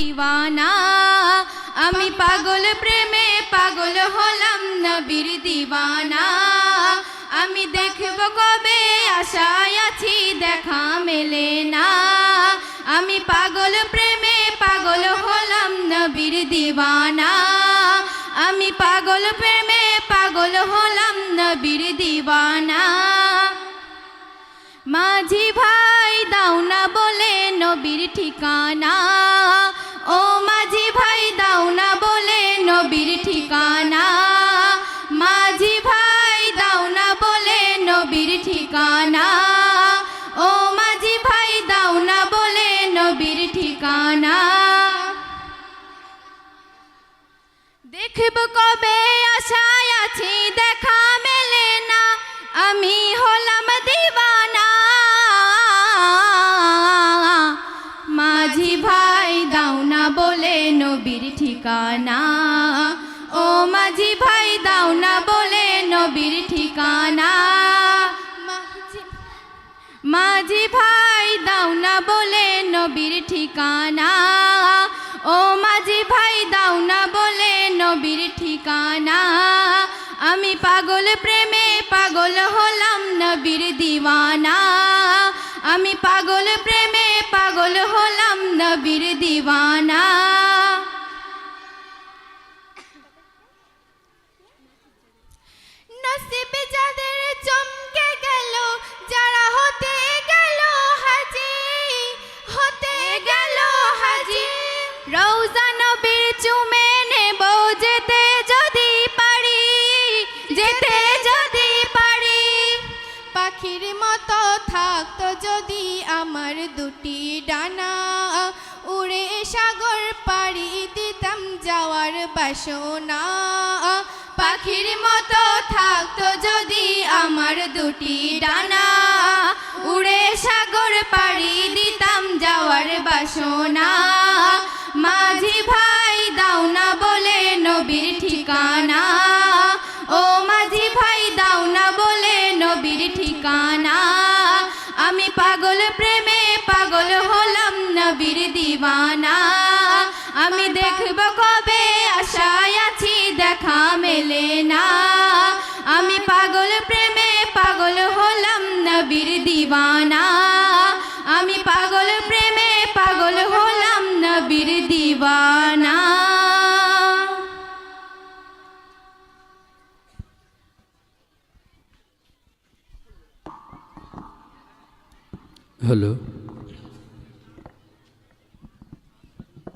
দিওয়ানা। আমি পাগল প্রেমে পাগল হলাম নবীর দিওয়ানা। আমি দেখব কবে আশায় আছি, দেখা মেলে না। আমি পাগল প্রেমে পাগল হলাম নবীর দিওয়ানা। আমি পাগল প্রেমে পাগল হলাম নবীর দিওয়ানা। মাঝি ভাই দাও না বলে নবীর ঠিকানা। ঠিকানা? মাঝি ভাই, দাও না বলে নবীর ঠিকানা। ও মাঝি ভাই, দাও না বলে নবীর ঠিকানা। দেখব কবে আশায় আছি, দেখা মেলে না। আমি হলাম দিবানা। মাঝি ভাই, দাও না বলে নবীর ঠিকানা। ও মাঝি ভাই, দাও না বলে নবীর ঠিকানা। মাঝি- ভাই, দাও না বলে নবীর ঠিকানা। ও মাঝি ভাই, দাও না বলে নবীর ঠিকানা। আমি পাগল প্রেমে পাগল হলাম নবীর দিওয়ানা। আমি পাগল প্রেমে পাগল হলাম নবীর দিওয়ানা। আমার দুটি ডানা। উড়ে সাগর পাড়ি দিতাম যাওয়ার বাসনা। পাখির মতো থাকতো যদি আমার দুটি ডানা। উড়ে সাগর পাড়ি দিতাম যাওয়ার বাসনা। মাঝি ভাই দাও না বলে নবীর ঠিকানা। পাগল প্রেমে পাগল হলাম নবীর দিওয়ানা। আমি দেখব কবে আশায় আছি, দেখা মেলে না। আমি পাগল প্রেমে পাগল হলাম নবীর দিওয়ানা। हेलो